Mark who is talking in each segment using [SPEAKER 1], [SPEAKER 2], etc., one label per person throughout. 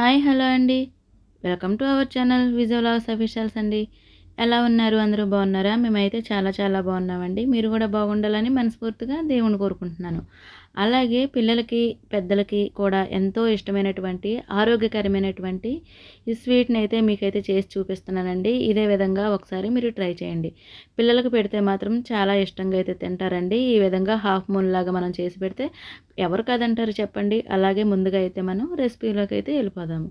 [SPEAKER 1] Hi hello అండి. Welcome to our channel విజువలాస్ officials అండి. ఎలా ఉన్నారు? అందరూ బాగున్నారా? మేమైతే చాలా చాలా బాగున్నామండి. మీరు కూడా బాగుండాలని మనస్ఫూర్తిగా దేవుని కోరుకుంటున్నాను. అలాగే పిల్లలకి పెద్దలకి కూడా ఎంతో ఇష్టమైనటువంటి ఆరోగ్యకరమైనటువంటి ఈ స్వీట్ని అయితే మీకైతే చేసి చూపిస్తున్నానండి. ఇదే విధంగా ఒకసారి మీరు ట్రై చేయండి. పిల్లలకు పెడితే మాత్రం చాలా ఇష్టంగా అయితే తింటారండి. ఈ విధంగా హాఫ్ మూన్ లాగా మనం చేసి పెడితే ఎవరు కాదంటారు చెప్పండి. అలాగే ముందుగా అయితే మనం రెసిపీలోకి అయితే వెళ్ళిపోదాము.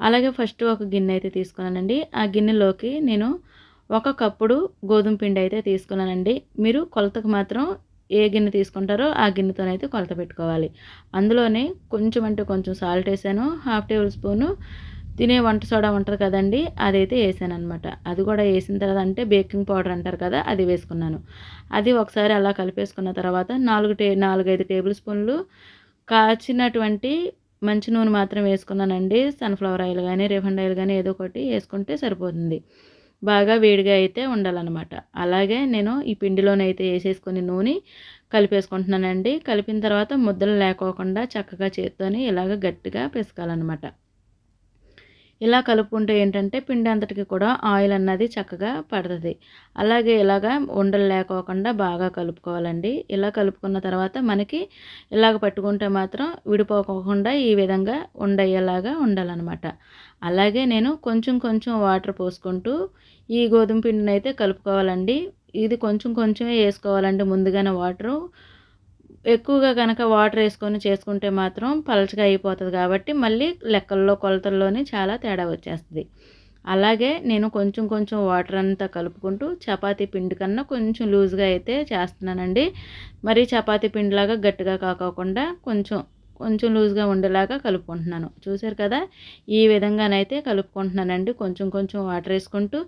[SPEAKER 1] అలాగే ఫస్ట్ ఒక గిన్నె అయితే తీసుకున్నానండి. ఆ గిన్నెలోకి నేను ఒక కప్పుడు గోధుమ పిండి అయితే తీసుకున్నానండి. మీరు కొలతకు మాత్రం ఏ గిన్నె తీసుకుంటారో ఆ గిన్నెతోనైతే కొలత పెట్టుకోవాలి. అందులోనే కొంచెం అంటే కొంచెం సాల్ట్ వేసాను. హాఫ్ టేబుల్ స్పూను తినే వంట సోడా ఉంటుంది కదండి అదైతే వేసాను అనమాట అది కూడా వేసిన తర్వాత అంటే బేకింగ్ పౌడర్ అంటారు కదా అది వేసుకున్నాను. అది ఒకసారి అలా కలిపేసుకున్న తర్వాత నాలుగు టే నాలుగైదు టేబుల్ స్పూన్లు కాచినటువంటి మంచి నూనె మాత్రం వేసుకున్నానండి. సన్ఫ్లవర్ ఆయిల్ కానీ రిఫండ్ ఆయిల్ కానీ ఏదో ఒకటి వేసుకుంటే సరిపోతుంది. బాగా వేడిగా అయితే ఉండాలన్నమాట. అలాగే నేను ఈ పిండిలోనైతే వేసేసుకొని నూనె కలిపేసుకుంటున్నానండి. కలిపిన తర్వాత ముద్దలు లేకోకుండా చక్కగా చేత్తోని ఇలాగ గట్టిగా పిసకాలన్నమాట. ఇలా కలుపుకుంటే ఏంటంటే పిండి అంతటికి కూడా ఆయిల్ అన్నది చక్కగా పడుతుంది. అలాగే ఇలాగా ఉండలు లేకోకుండా బాగా కలుపుకోవాలండి. ఇలా కలుపుకున్న తర్వాత మనకి ఇలాగ పట్టుకుంటే మాత్రం విడిపోకుండా ఈ విధంగా ఉండయ్యేలాగా ఉండాలన్నమాట. అలాగే నేను కొంచెం కొంచెం వాటర్ పోసుకుంటూ ఈ గోధుమ పిండిని అయితే కలుపుకోవాలండి. ఇది కొంచెం కొంచెమే వేసుకోవాలండి. ముందుగానే వాటరు ఎక్కువగా కనుక వాటర్ వేసుకొని చేసుకుంటే మాత్రం పలచగా అయిపోతుంది కాబట్టి మళ్ళీ లెక్కల్లో కొలతల్లోనే చాలా తేడా వచ్చేస్తుంది. అలాగే నేను కొంచెం కొంచెం వాటర్ అంతా కలుపుకుంటూ చపాతీ పిండి కన్నా కొంచెం లూజ్గా అయితే చేస్తున్నానండి. మరి చపాతీ పిండిలాగా గట్టిగా కాకోకుండా కొంచెం కొంచెం లూజ్గా ఉండేలాగా కలుపుకుంటున్నాను. చూసారు కదా? ఈ విధంగానైతే కలుపుకుంటున్నానండి. కొంచెం కొంచెం వాటర్ వేసుకుంటూ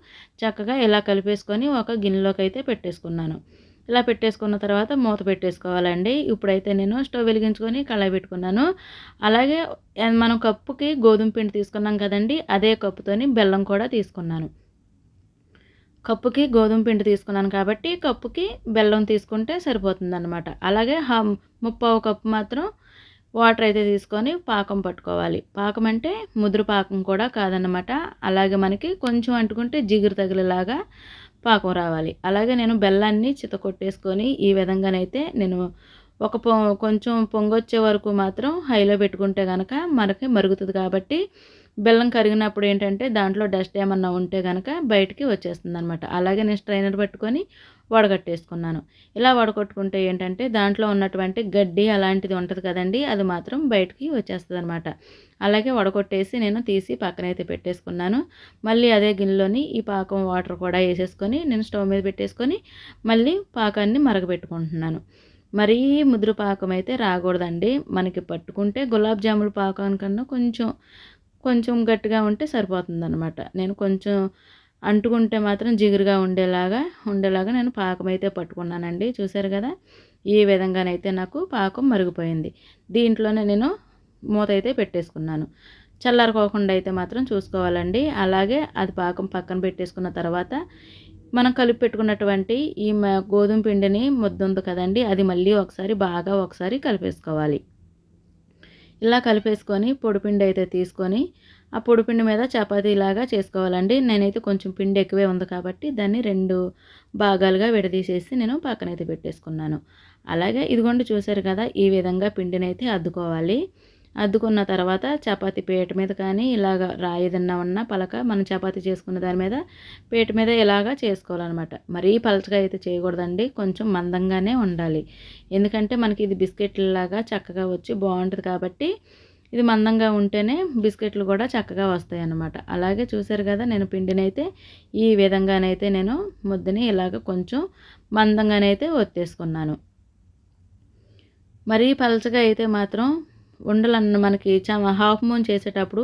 [SPEAKER 1] చక్కగా ఇలా కలిపేసుకొని ఒక గిన్నెలోకి అయితే పెట్టేసుకున్నాను. ఇలా పెట్టేసుకున్న తర్వాత మూత పెట్టేసుకోవాలండి. ఇప్పుడైతే నేను స్టవ్ వెలిగించుకొని కళాయి పెట్టుకున్నాను. అలాగే మనం కప్పుకి గోధుమ పిండి తీసుకున్నాం కదండి అదే కప్పుతోని బెల్లం కూడా తీసుకున్నాను. కప్పుకి గోధుమ పిండి తీసుకున్నాను కాబట్టి కప్పుకి బెల్లం తీసుకుంటే సరిపోతుందన్నమాట. అలాగే అలాగే ముప్పావు కప్పు మాత్రం వాటర్ అయితే తీసుకొని పాకం పట్టుకోవాలి. పాకం అంటే ముదురు పాకం కూడా కాదనమాట అలాగే మనకి కొంచెం అంటుకుంటే జిగురు తగిలేలాగా పాకం రావాలి. అలాగే నేను బెల్లాన్ని చితకొట్టేసుకొని ఈ విధంగానైతే నేను ఒక పొ కొంచెం పొంగొచ్చే వరకు మాత్రం హైలో పెట్టుకుంటే కనుక మనకి మరుగుతుంది కాబట్టి బెల్లం కరిగినప్పుడు ఏంటంటే దాంట్లో డస్ట్ ఏమన్నా ఉంటే కనుక బయటికి వచ్చేస్తుంది అనమాట అలాగే నేను స్ట్రైనర్ పెట్టుకొని వడగట్టేసుకున్నాను. ఇలా వడగొట్టుకుంటే ఏంటంటే దాంట్లో ఉన్నటువంటి గడ్డి అలాంటిది ఉంటుంది కదండి అది మాత్రం బయటికి వచ్చేస్తుంది అనమాట అలాగే వడగొట్టేసి నేను తీసి పక్కనైతే పెట్టేసుకున్నాను. మళ్ళీ అదే గిన్నెలోని ఈ పాకం వాటర్ కూడా వేసేసుకొని నేను స్టవ్ మీద పెట్టేసుకొని మళ్ళీ పాకాన్ని మరగబెట్టుకుంటున్నాను. మరీ ముదురు పాకం అయితే రాకూడదండి. మనకి పట్టుకుంటే గులాబ్ జాముల పాకం కన్నా కొంచెం కొంచెం గట్టిగా ఉంటే సరిపోతుంది అనమాట నేను కొంచెం అంటుకుంటే మాత్రం జిగురుగా ఉండేలాగా ఉండేలాగా నేను పాకం అయితే పట్టుకున్నానండి. చూసారు కదా? ఈ విధంగానైతే నాకు పాకం మరిగిపోయింది. దీంట్లోనే నేను మూత అయితే పెట్టేసుకున్నాను. చల్లారుకోకుండా అయితే మాత్రం చూసుకోవాలండి. అలాగే అది పాకం పక్కన పెట్టేసుకున్న తర్వాత మనం కలిపి పెట్టుకున్నటువంటి ఈ గోధుమ పిండిని ముద్ద ఉంది కదండి అది మళ్ళీ ఒకసారి బాగా ఒకసారి కలిపేసుకోవాలి. ఇలా కలిపేసుకొని పొడిపిండి అయితే తీసుకొని ఆ పొడిపిండి మీద చపాతీలాగా చేసుకోవాలండి. నేనైతే కొంచెం పిండి ఎక్కువే ఉంది కాబట్టి దాన్ని రెండు భాగాలుగా విడదీసేసి నేను పక్కనైతే పెట్టేసుకున్నాను. అలాగే ఇదిగోండి చూశారు కదా ఈ విధంగా పిండిని అయితే అద్దుకోవాలి. అద్దుకున్న తర్వాత చపాతీ పీట మీద కానీ ఇలాగ రాయిదన్నా ఉన్న పలక మనం చపాతీ చేసుకున్న దాని మీద పీట మీద ఇలాగా చేసుకోవాలన్నమాట. మరీ పలచగా అయితే చేయకూడదండి కొంచెం మందంగానే ఉండాలి. ఎందుకంటే మనకి ఇది బిస్కెట్లలాగా చక్కగా వచ్చి బాగుంటుంది కాబట్టి ఇది మందంగా ఉంటేనే బిస్కెట్లు కూడా చక్కగా వస్తాయి అన్నమాట అలాగే చూసారు కదా నేను పిండినైతే ఈ విధంగానైతే నేను ముద్దని ఇలాగ కొంచెం మందంగానైతే ఒత్తేసుకున్నాను. మరీ పలచగా అయితే మాత్రం ఉండలన్న మనకి హాఫ్ మూన్ చేసేటప్పుడు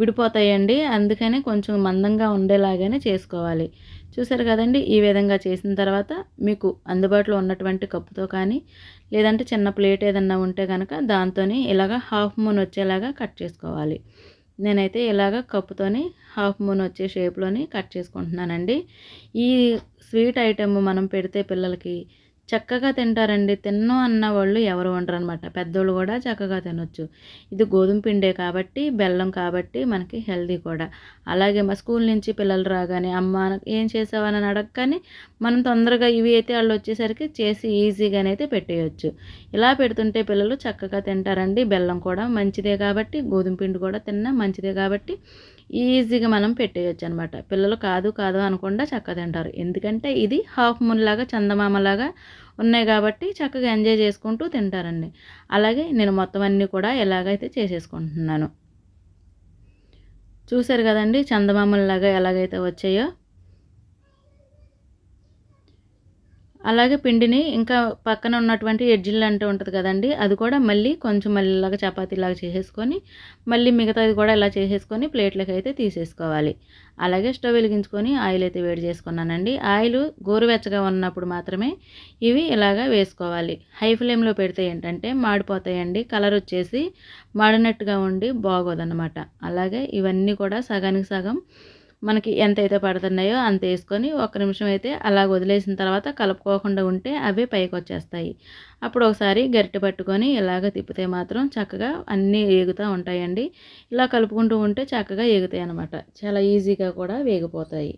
[SPEAKER 1] విడిపోతాయండి. అందుకని కొంచెం మందంగా ఉండేలాగానే చేసుకోవాలి. చూసారు కదండి ఈ విధంగా చేసిన తర్వాత మీకు అందుబాటులో ఉన్నటువంటి కప్పుతో కానీ లేదంటే చిన్న ప్లేట్ ఏదన్నా ఉంటే కనుక దాంతో ఇలాగ హాఫ్ మూన్ వచ్చేలాగా కట్ చేసుకోవాలి. నేనైతే ఇలాగ కప్పుతోని హాఫ్ మూన్ వచ్చే షేప్లోని కట్ చేసుకుంటున్నానండి. ఈ స్వీట్ ఐటెమ్ మనం పెడితే పిల్లలకి చక్కగా తింటారండి. తిన్ను అన్న వాళ్ళు ఎవరు ఉండరు అనమాట పెద్దోళ్ళు కూడా చక్కగా తినొచ్చు. ఇది గోధుమ పిండే కాబట్టి బెల్లం కాబట్టి మనకి హెల్దీ కూడా. అలాగే మా స్కూల్ నుంచి పిల్లలు రాగానే అమ్మ ఏం చేసావని అడగగానే మనం తొందరగా ఇవి అయితే వాళ్ళు వచ్చేసరికి చేసి ఈజీగానే అయితే పెట్టేయచ్చు. ఇలా పెడుతుంటే పిల్లలు చక్కగా తింటారండి. బెల్లం కూడా మంచిదే కాబట్టి గోధుమ పిండి కూడా తిన్నా మంచిదే కాబట్టి ఈజీగా మనం పెట్టేయచ్చు అనమాట పిల్లలు కాదు కాదు అనకుండా చక్కగా తింటారు. ఎందుకంటే ఇది హాఫ్ మూన్ లాగా చందమామలాగా ఉన్నాయి కాబట్టి చక్కగా ఎంజాయ్ చేసుకుంటూ తింటారండి. అలాగే నేను మొత్తం అన్నీ కూడా ఎలాగైతే చేసేసుకుంటున్నాను. చూశారు కదండి చందమామలాగా ఎలాగైతే వచ్చాయో? అలాగే పిండిని ఇంకా పక్కన ఉన్నటువంటి ఎడ్జిల్ అంటూ ఉంటుంది కదండి అది కూడా మళ్ళీ కొంచెం మళ్ళీ ఇలాగా చపాతీలాగా చేసేసుకొని మళ్ళీ మిగతాది కూడా ఇలా చేసేసుకొని ప్లేట్లకి అయితే తీసేసుకోవాలి. అలాగే స్టవ్ వెలిగించుకొని ఆయిల్ అయితే వేడి చేసుకున్నానండి. ఆయిల్ గోరువెచ్చగా ఉన్నప్పుడు మాత్రమే ఇవి ఇలాగా వేసుకోవాలి. హై ఫ్లేమ్లో పెడితే ఏంటంటే మాడిపోతాయండి కలర్ వచ్చేసి మాడినట్టుగా ఉండి బాగోదన్నమాట. అలాగే ఇవన్నీ కూడా సగానికి సగం మనకి ఎంతైతే పడుతున్నాయో అంత వేసుకొని ఒక నిమిషం అయితే అలా వదిలేసిన తర్వాత కలుపుకోకుండా ఉంటే అవే పైకి వచ్చేస్తాయి. అప్పుడు ఒకసారి గరిటె పట్టుకొని ఇలాగ తిప్పితే మాత్రం చక్కగా అన్నీ వేగుతూ ఉంటాయండి. ఇలా కలుపుకుంటూ ఉంటే చక్కగా వేగుతాయి అనమాట చాలా ఈజీగా కూడా వేగిపోతాయి.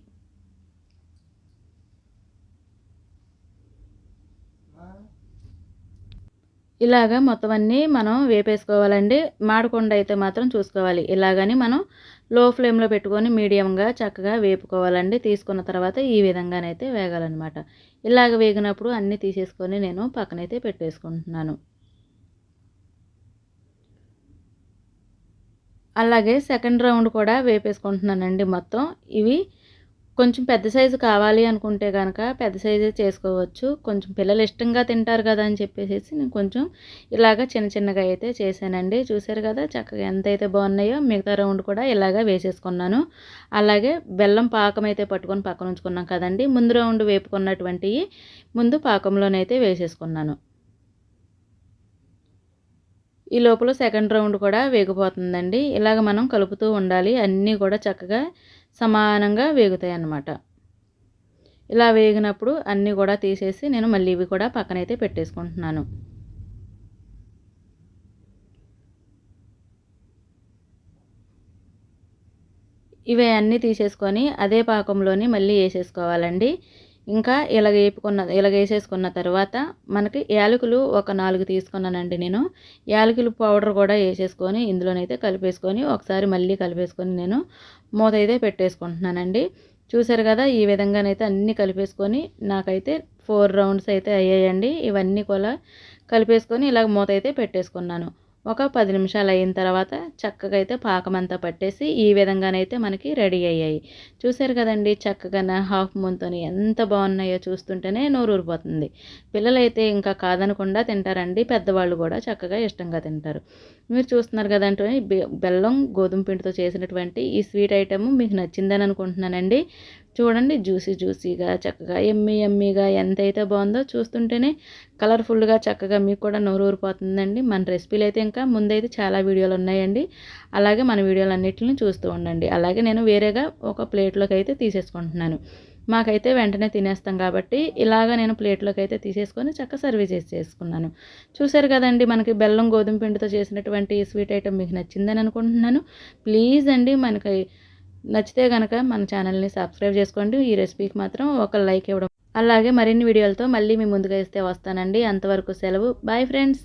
[SPEAKER 1] ఇలాగ మొత్తం అన్నీ మనం వేపేసుకోవాలండి. మాడకుండా అయితే మాత్రం చూసుకోవాలి. ఇలాగని మనం లో ఫ్లేమ్లో పెట్టుకొని మీడియంగా చక్కగా వేపుకోవాలండి. తీసుకున్న తర్వాత ఈ విధంగానైతే వేగాలన్నమాట. ఇలాగ వేగినప్పుడు అన్నీ తీసేసుకొని నేను పక్కనైతే పెట్టేసుకుంటున్నాను. అలాగే సెకండ్ రౌండ్ కూడా వేపేసుకుంటున్నానండి మొత్తం. ఇవి కొంచెం పెద్ద సైజు కావాలి అనుకుంటే కనుక పెద్ద సైజే చేసుకోవచ్చు. కొంచెం పిల్లలు ఇష్టంగా తింటారు కదా అని చెప్పేసి నేను కొంచెం ఇలాగ చిన్న చిన్నగా అయితే చేశానండి. చూసారు కదా చక్కగా ఎంత అయితే బాగున్నాయో మిగతా రౌండ్ కూడా ఇలాగ వేసేసుకున్నాను. అలాగే బెల్లం పాకం అయితే పట్టుకొని పక్కన ఉంచుకున్నాం కదండి. ముందు రౌండ్ వేపుకున్నటువంటివి ముందు పాకంలోనైతే వేసేసుకున్నాను. ఈ లోపల సెకండ్ రౌండ్ కూడా వేగిపోతుందండి. ఇలాగ మనం కలుపుతూ ఉండాలి. అన్నీ కూడా చక్కగా సమానంగా వేగుతాయి అన్నమాట. ఇలా వేగినప్పుడు అన్నీ కూడా తీసేసి నేను మళ్ళీ ఇవి కూడా పక్కనైతే పెట్టేసుకుంటున్నాను. ఇవి అన్నీ తీసేసుకొని అదే పాకంలోని మళ్ళీ వేసేసుకోవాలండి. ఇంకా ఇలాగ వేపుకున్న ఇలాగ వేసేసుకున్న తర్వాత మనకి యాలకులు ఒక నాలుగు తీసుకున్నానండి నేను. యాలకులు పౌడర్ కూడా వేసేసుకొని ఇందులోనైతే కలిపేసుకొని ఒకసారి మళ్ళీ కలిపేసుకొని నేను మూత అయితే పెట్టేసుకుంటున్నానండి. చూసారు కదా ఈ విధంగానైతే అన్నీ కలిపేసుకొని నాకైతే ఫోర్ రౌండ్స్ అయితే అయ్యాయండి. ఇవన్నీ కూడా కలిపేసుకొని ఇలాగ మూత అయితే పెట్టేసుకున్నాను. ఒక పది నిమిషాలు అయిన తర్వాత చక్కగా అయితే పాకమంతా పట్టేసి ఈ విధంగానైతే మనకి రెడీ అయ్యాయి. చూసారు కదండి చక్కగా హాఫ్ మూన్తోని ఎంత బాగున్నాయో చూస్తుంటేనే నోరు ఊరిపోతుంది పిల్లలైతే ఇంకా కాదనకుండా తింటారండి పెద్దవాళ్ళు కూడా చక్కగా ఇష్టంగా తింటారు. మీరు చూస్తున్నారు కదంటే బెల్లం గోధుమ పిండితో చేసినటువంటి ఈ స్వీట్ ఐటెం మీకు నచ్చిందని అనుకుంటున్నానండి. చూడండి జ్యూసీ జ్యూసీగా చక్కగా ఎమ్మి ఎమ్మిగా ఎంతైతే బాగుందో చూస్తుంటేనే కలర్ఫుల్గా చక్కగా మీకు కూడా నోరు ఊరిపోతుందండి మన రెసిపీలు అయితే ఇంకా ముందైతే చాలా వీడియోలు ఉన్నాయండి. అలాగే మన వీడియోలు అన్నింటిని చూస్తూ ఉండండి. అలాగే నేను వేరేగా ఒక ప్లేట్లోకి అయితే తీసేసుకుంటున్నాను. మాకైతే వెంటనే తినేస్తాం కాబట్టి ఇలాగ నేను ప్లేట్లోకి అయితే తీసేసుకొని చక్క సర్వీస్ చేసి చేసుకున్నాను. చూసారు కదండి మనకి బెల్లం గోధుమ పిండితో చేసినటువంటి స్వీట్ ఐటెం మీకు నచ్చిందని అనుకుంటున్నాను. ప్లీజ్ అండి మనకి నచ్చితే కనుక మన ఛానల్ని సబ్స్క్రైబ్ చేసుకోండి. ఈ రెసిపీకి మాత్రం ఒక లైక్ ఇవ్వడం. అలాగే మరిన్ని వీడియోలతో మళ్ళీ మీ ముందుగా ఇస్తే వస్తానండి. అంతవరకు సెలవు. Bye friends.